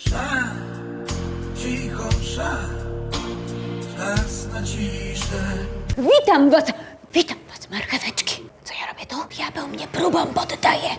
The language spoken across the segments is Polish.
Sza, cicho sza, czas na ciszę. Witam was, witam was, marcheweczki. Co ja robię tu? Diabeł mnie próbą poddaje.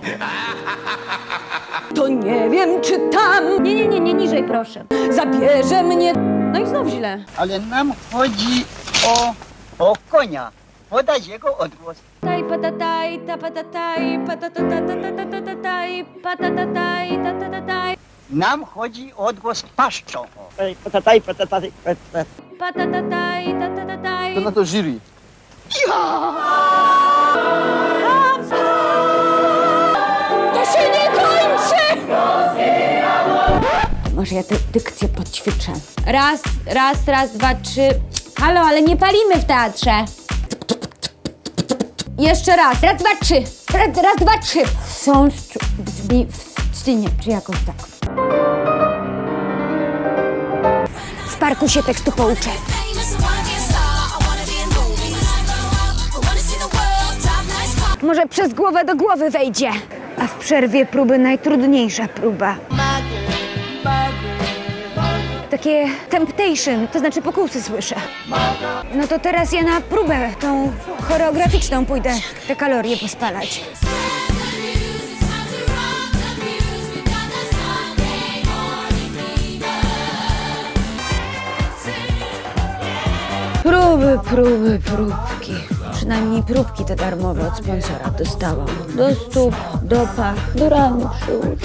To nie wiem, czy tam... Nie, nie, nie, nie, niżej proszę. Zabierze mnie... No i znów źle. Ale nam chodzi o, o konia. Podać jego odgłos. Taj patataj, ta patataj, patatatatatatataj, patatataj, tatatataj, Nam chodzi o odgłos paszczą. Patataj, patataj, patataj. patatataj, tatatataj. To na to jury. To się nie kończy! Może ja tę dykcję podćwiczę. Raz, raz, raz, dwa, trzy. Halo, ale nie palimy w teatrze. Jeszcze raz. Raz, dwa, trzy. Raz, raz dwa, trzy. Są mi w czy jakoś tak. World, drive nice cars. Może przez głowę do głowy wejdzie. A w przerwie próby najtrudniejsza próba. Takie temptation, to znaczy pokusy słyszę. No to teraz ja na próbę, tą choreograficzną pójdę te kalorie pospalać. Próby, próby, próbki. Przynajmniej próbki te darmowe od sponsora dostałam. Do stóp, do pach, do łóżku.